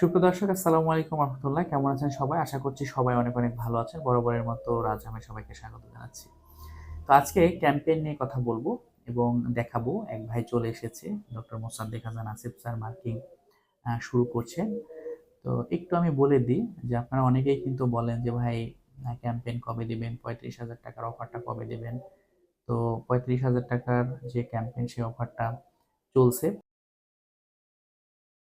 সুপ্রদর্শক আসসালামু আলাইকুম রহমতুল্লাহ। কেমন আছেন সবাই? আশা করছি সবাই অনেক অনেক ভালো আছেন। বরাবরের মতো রাজ আমি সবাইকে স্বাগত জানাচ্ছি। তো আজকে ক্যাম্পেইন নিয়ে কথা বলব এবং দেখাবো। এক ভাই চলে এসেছে, doctor Mosaddek Hasan Asif sir marking শুরু করছেন। তো একটু আমি বলে দিই যে আপনারা অনেকেই কিন্তু বলেন যে, ভাই ক্যাম্পেইন কবে দেবেন? পঁয়ত্রিশ হাজার টাকার অফারটা কবে দেবেন? তো পঁয়ত্রিশ হাজার টাকার যে ক্যাম্পেইন, সেই অফারটা চলছে।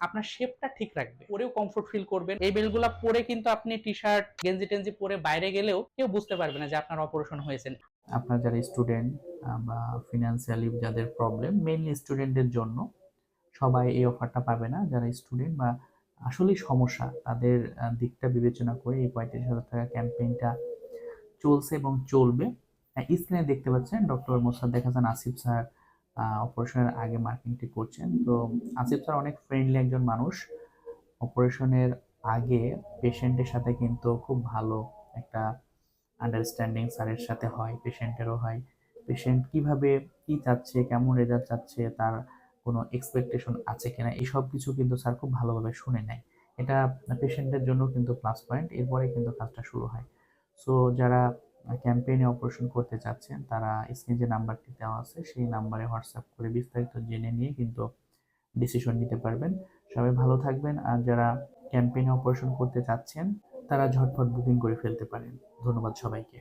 আপনার শেপটা ঠিক রাখবে। পরেও কমফোর্ট ফিল করবেন। এই বেল্টগুলা পরে কিন্তু আপনি টি শার্ট গেঞ্জি টেঞ্জি পরে বাইরে গেলেও কেউ বুঝতে পারবে না যে আপনার অপারেশন হয়েছে। আপনার যারা স্টুডেন্ট বা ফিনান্সিয়ালি যাদের প্রবলেম মেইনলি স্টুডেন্টদের জন্য সবাই এই অফারটা পাবে না। যারা স্টুডেন্ট বা আসলেই সমস্যা, তাদের দিকটা বিবেচনা করে এই পঁয়ত্রিশ হাজার টাকা ক্যাম্পেইনটা চলছে এবং চলবে। স্ক্রিনে দেখতে পাচ্ছেন ডক্টর মোসাদ্দেক হাসান আসিফ স্যার অপারেশনের আগে মার্কিংটি করছেন। তো আসিফ স্যার অনেক ফ্রেন্ডলি একজন মানুষ। অপারেশনের আগে পেশেন্টের সাথে কিন্তু খুব ভালো একটা আন্ডারস্ট্যান্ডিং স্যারের সাথে হয় পেশেন্টেরও হয়। পেশেন্ট কীভাবে কি চাচ্ছে, কেমন রেজাল্ট চাচ্ছে, তার কোনো এক্সপেকটেশন আছে কিনা, এই সব কিছু কিন্তু স্যার খুব ভালোভাবে শুনে নেয়। এটা পেশেন্টের জন্য কিন্তু প্লাস পয়েন্ট এরপরে কিন্তু কাজটা শুরু হয়। সো যারা ক্যাম্পেইনে অপারেশন করতে চাচ্ছেন, তারা স্ক্রিনে যে নাম্বারটি দেওয়া আছে, সেই নাম্বারে হোয়াটসঅ্যাপ করে বিস্তারিত জেনে নিয়ে কিন্তু ডিসিশন নিতে পারবেন। সবাই ভালো থাকবেন আর যারা ক্যাম্পেইনে অপারেশন করতে চাচ্ছেন, তারা ঝটপট বুকিং করে ফেলতে পারেন। ধন্যবাদ সবাইকে।